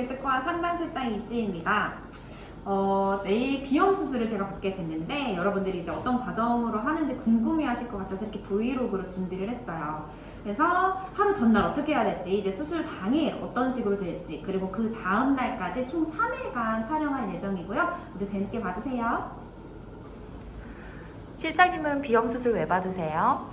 게스과 상담실장 이지입니다. 어, 내일 비염 수술을 제가 받게 됐는데 여러분들이 이제 어떤 과정으로 하는지 궁금해하실 것 같아서 이렇게 브이로그로 준비를 했어요. 그래서 하루 전날 어떻게 해야 될지, 이제 수술 당일 어떤 식으로 될지, 그리고 그 다음 날까지 총 3일간 촬영할 예정이고요. 이제 재밌게 봐주세요. 실장님은 비염 수술 왜 받으세요?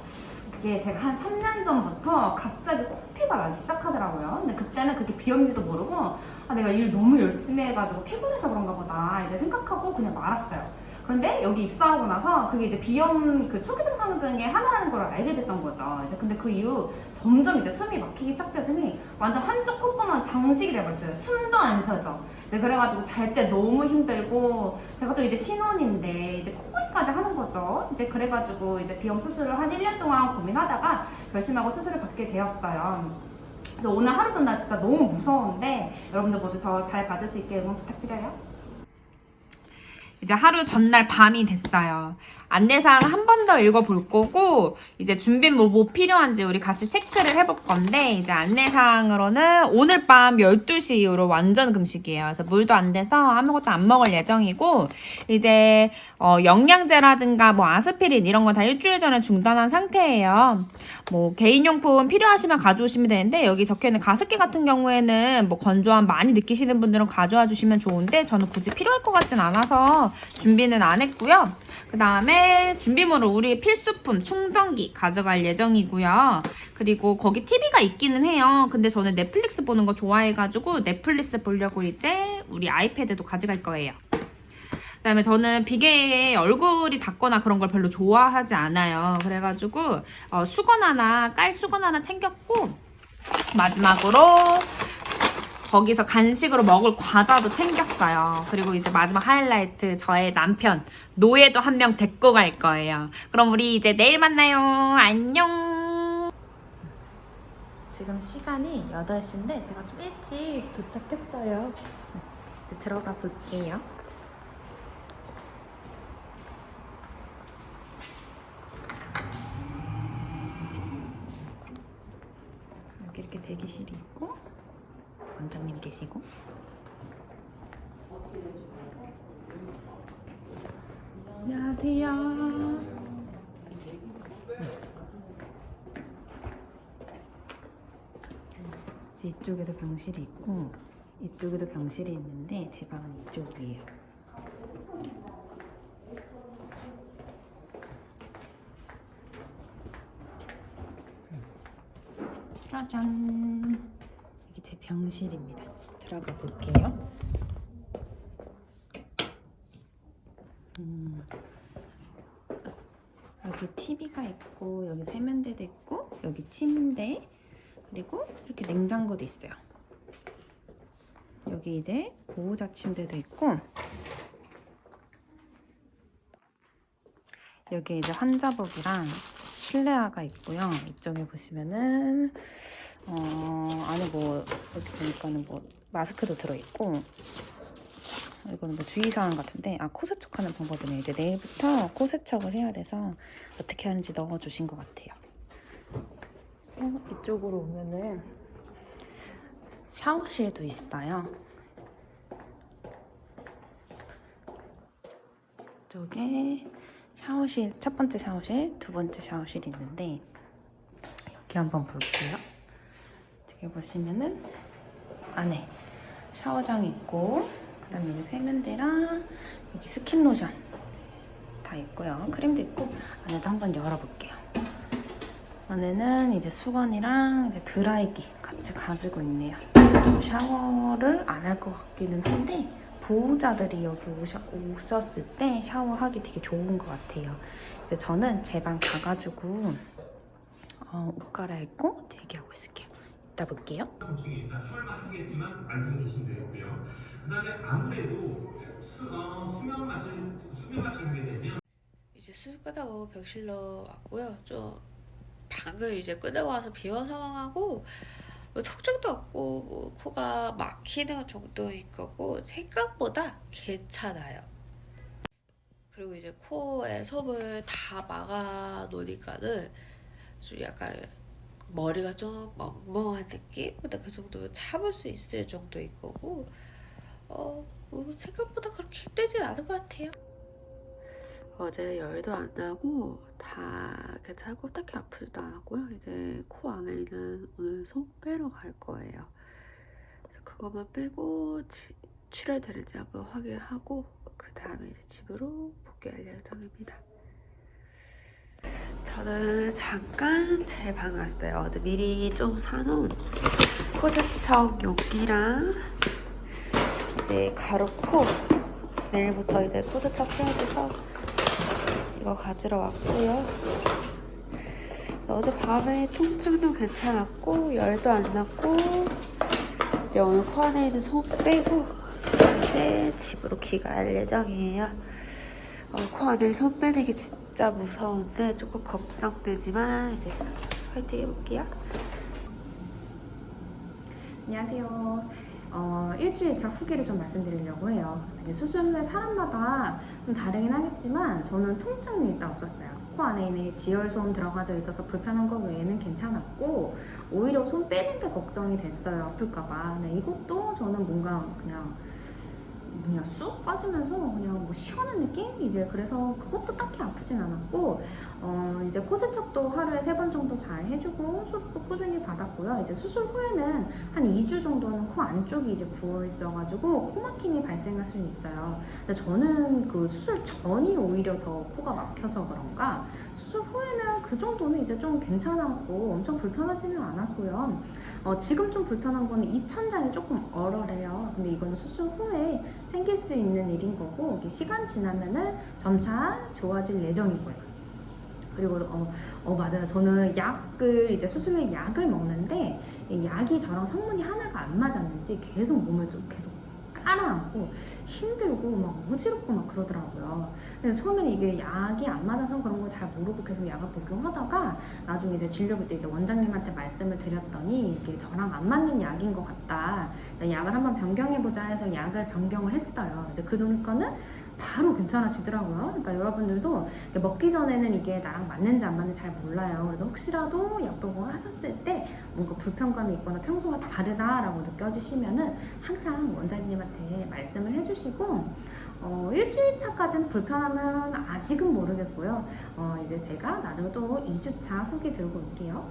그게 제가 한 3년 전부터 갑자기 코피가 나기 시작하더라고요. 근데 그때는 그게 비염인지도 모르고 아, 내가 일 너무 열심히 해가지고 피곤해서 그런가 보다 이제 생각하고 그냥 말았어요. 그런데 여기 입사하고 나서 그게 이제 비염 그 초기 증상 중에 하나라는 걸 알게 됐던 거죠. 이제 근데 그 이후 점점 이제 숨이 막히기 시작되더니 완전 한쪽 콧구멍 장식이 돼버렸어요. 숨도 안 쉬어져. 이제 그래가지고 잘 때 너무 힘들고 제가 또 이제 신혼인데 이제 코골이까지 하는 거죠. 이제 그래가지고 이제 비염 수술을 한 1년 동안 고민하다가 결심하고 수술을 받게 되었어요. 그래서 오늘 하루 전날 진짜 너무 무서운데 여러분들 모두 저 잘 받을 수 있게 응원 부탁드려요. 이제 하루 전날 밤이 됐어요. 안내사항 한 번 더 읽어볼 거고, 이제 준비물 뭐 필요한지 우리 같이 체크를 해볼 건데, 이제 안내사항으로는 오늘 밤 12시 이후로 완전 금식이에요. 그래서 물도 안 돼서 아무것도 안 먹을 예정이고, 이제, 어, 영양제라든가 뭐 아스피린 이런 거 다 일주일 전에 중단한 상태예요. 뭐 개인용품 필요하시면 가져오시면 되는데, 여기 적혀 있는 가습기 같은 경우에는 뭐 건조함 많이 느끼시는 분들은 가져와 주시면 좋은데, 저는 굳이 필요할 것 같진 않아서 준비는 안 했고요. 그 다음에 준비물은 우리 필수품 충전기 가져갈 예정이고요. 그리고 거기 TV가 있기는 해요. 근데 저는 넷플릭스 보는 거 좋아해가지고 넷플릭스 보려고 이제 우리 아이패드도 가져갈 거예요. 그다음에 저는 비계에 얼굴이 닿거나 그런 걸 별로 좋아하지 않아요. 그래가지고 어, 수건 하나 깔 수건 하나 챙겼고 마지막으로 거기서 간식으로 먹을 과자도 챙겼어요. 그리고 이제 마지막 하이라이트 저의 남편 노예도 한 명 데리고 갈 거예요. 그럼 우리 이제 내일 만나요. 안녕. 지금 시간이 8시인데 제가 좀 일찍 도착했어요. 이제 들어가 볼게요. 이렇게 대기실이 있고 원장님 계시고 안녕하세요. 이쪽에도 병실이 있고 이쪽에도 병실이 있는데 제 방은 이쪽이에요. 짜잔. 이게 제 병실입니다. 들어가 볼게요. 음, 여기 TV가 있고 여기 세면대도 있고 여기 침대 그리고 이렇게 냉장고도 있어요. 여기 이제 보호자 침대도 있고 여기 이제 환자복이랑 실내화가 있고요. 이쪽에 보시면은 어, 안에 뭐 여기 보니까는 뭐 마스크도 들어있고 이거는 뭐 주의사항 같은데 아 코 세척하는 방법이네. 이제 내일부터 코 세척을 해야 돼서 어떻게 하는지 넣어주신 것 같아요. 그래서 이쪽으로 오면은 샤워실도 있어요. 이쪽에 샤워실 첫 번째 샤워실 두 번째 샤워실이 있는데 여기 한번 볼게요 여기 보시면은 안에 샤워장 있고 그 다음에 여기 세면대랑 여기 스킨 로션 다 있고요. 크림도 있고 안에도 한번 열어볼게요. 안에는 이제 수건이랑 이제 드라이기 같이 가지고 있네요. 샤워를 안 할 것 같기는 한데 보호자들이 여기 오셔, 오셨을 때 샤워하기 되게 좋은 것 같아요. 이제 저는 제 방 가가지고 어, 옷 갈아입고 대기하고 있을게요. 이따 볼게요. 중입니다. 설마 하시겠지만 알고 계시면 되겠고요. 그다음에 아무래도 수, 어, 수면 마취 수면 마취를 하게 되면 이제 술 끝나고 병실로 왔고요. 좀 방을 이제 끝나고 와서 비원 상황하고 뭐 통증도 없고 뭐 코가 막히는 정도인 거고 생각보다 괜찮아요. 그리고 이제 코에 솜을 다 막아 놓으니까는 좀 약간 머리가 좀 멍멍한 느낌? 근데 그 정도면 참을 수 있을 정도인 거고 어, 뭐 생각보다 그렇게 힘들진 않은 것 같아요. 어제 열도 안 나고 다 괜찮고 딱히 아프지도 않았고요. 이제 코 안에 있는 오늘 속 빼러 갈 거예요. 그래서 그것만 빼고 지- 출혈되는지 한번 확인하고 그 다음에 이제 집으로 복귀할 예정입니다. 저는 잠깐 제 방 왔어요. 미리 좀 사놓은 코세척 용기랑 이제 가루포 내일부터 이제 코세척 해야 돼서 이거 가지러 왔고요. 어제 밤에 통증도 괜찮았고 열도 안 났고 이제 오늘 코 안에 있는 속 빼고 이제 집으로 귀가할 예정이에요. 어, 코 안에 손 빼는 게 진짜 무서운데 조금 걱정되지만 이제 화이팅 해볼게요. 안녕하세요. 어, 일주일차 후기를 좀 말씀드리려고 해요. 되게 수술 후에 사람마다 좀 다르긴 하겠지만 저는 통증이 일단 없었어요. 코 안에 있는 지혈소음 들어가져 있어서 불편한 거 외에는 괜찮았고 오히려 손 빼는 게 걱정이 됐어요. 아플까봐. 네, 이것도 저는 뭔가 그냥 그냥 쑥 빠지면서 그냥 뭐 시원한 느낌? 이제 그래서 그것도 딱히 아프진 않았고 어 이제 코 세척도 하루에 세 번 정도 잘 해주고 소독도 꾸준히 받았고요. 이제 수술 후에는 한 2주 정도는 코 안쪽이 이제 부어 있어가지고 코 막힘이 발생할 수는 있어요. 근데 저는 그 수술 전이 오히려 더 코가 막혀서 그런가 수술 후에는 그 정도는 이제 좀 괜찮았고 엄청 불편하지는 않았고요. 어, 지금 좀 불편한 거는 입천장이 조금 얼얼해요. 근데 이거는 수술 후에 생길 수 있는 일인 거고 시간 지나면은 점차 좋아질 예정이고요. 그리고 어, 어 맞아요. 저는 약을 이제 수술 후에 약을 먹는데 이 약이 저랑 성분이 하나가 안 맞았는지 계속 몸을 좀 계속 깔아앉고 힘들고 막 어지럽고 막 그러더라고요. 근데 처음에는 이게 약이 안 맞아서 그런 걸잘 모르고 계속 약을 복용하다가 나중에 이제 진료부 때 이제 원장님한테 말씀을 드렸더니 이게 저랑 안 맞는 약인 것 같다. 약을 한번 변경해보자 해서 약을 변경을 했어요. 이제 그러니까는 바로 괜찮아지더라고요. 그러니까 여러분들도 먹기 전에는 이게 나랑 맞는지 안 맞는지 잘 몰라요. 그래서 혹시라도 약복용을 하셨을 때 뭔가 불편감이 있거나 평소와 다르다라고 느껴지시면은 항상 원장님한테 말씀을 해주시고 어, 일주일 차까지는 불편하면 아직은 모르겠고요. 어, 이제 제가 나중에 또 2주차 후기 들고 올게요.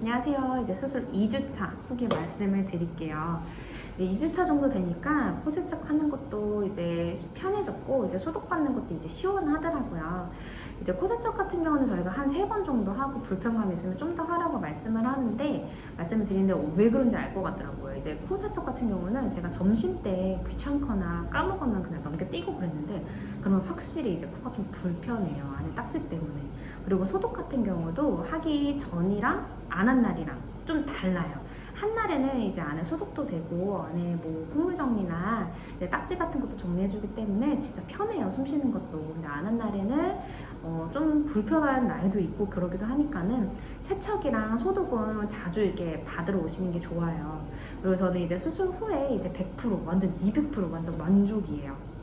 안녕하세요. 이제 수술 2주차 후기 말씀을 드릴게요. 이제 2주차 정도 되니까 포세척 하는 것도 이제 편해졌고 이제 소독받는 것도 이제 시원하더라고요. 이제 코세척 같은 경우는 저희가 한 세 번 정도 하고 불편감이 있으면 좀 더 하라고 말씀을 하는데 말씀을 드리는데 왜 그런지 알 것 같더라고요. 이제 코세척 같은 경우는 제가 점심 때 귀찮거나 까먹으면 그냥 넘겨띄고 그랬는데 그러면 확실히 이제 코가 좀 불편해요. 안에 딱지 때문에. 그리고 소독 같은 경우도 하기 전이랑 안 한 날이랑 좀 달라요. 한 날에는 이제 안에 소독도 되고 안에 뭐 콧물 정리나 딱지 같은 것도 정리해주기 때문에 진짜 편해요 숨 쉬는 것도. 근데 안 한 날에는 어, 좀 불편한 날도 있고 그러기도 하니까는 세척이랑 소독은 자주 이렇게 받으러 오시는 게 좋아요. 그리고 저는 이제 수술 후에 이제 100% 완전 200% 완전 만족이에요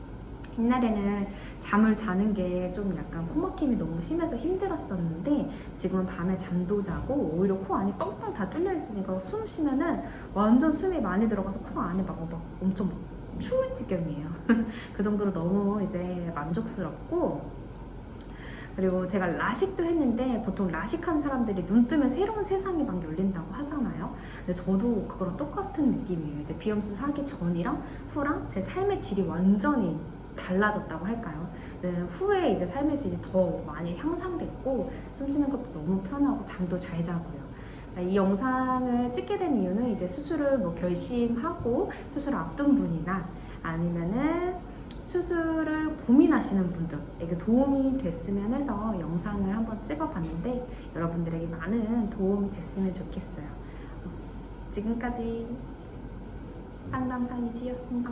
옛날에는 잠을 자는 게 좀 약간 코막힘이 너무 심해서 힘들었었는데 지금은 밤에 잠도 자고 오히려 코 안이 뻥뻥 다 뚫려 있으니까 숨 쉬면은 완전 숨이 많이 들어가서 코 안에 막, 막 엄청 막 추울 지경이에요. 그 정도로 너무 이제 만족스럽고 그리고 제가 라식도 했는데 보통 라식한 사람들이 눈 뜨면 새로운 세상이 막 열린다고 하잖아요. 근데 저도 그거랑 똑같은 느낌이에요. 이제 비염 수술 하기 전이랑 후랑 제 삶의 질이 완전히 달라졌다고 할까요? 이제 후에 이제 삶의 질이 더 많이 향상됐고 숨 쉬는 것도 너무 편하고 잠도 잘 자고요. 이 영상을 찍게 된 이유는 이제 수술을 뭐 결심하고 수술 앞둔 분이나 아니면은 수술을 고민하시는 분들에게 도움이 됐으면 해서 영상을 한번 찍어봤는데 여러분들에게 많은 도움이 됐으면 좋겠어요. 지금까지 상담사 이지였습니다.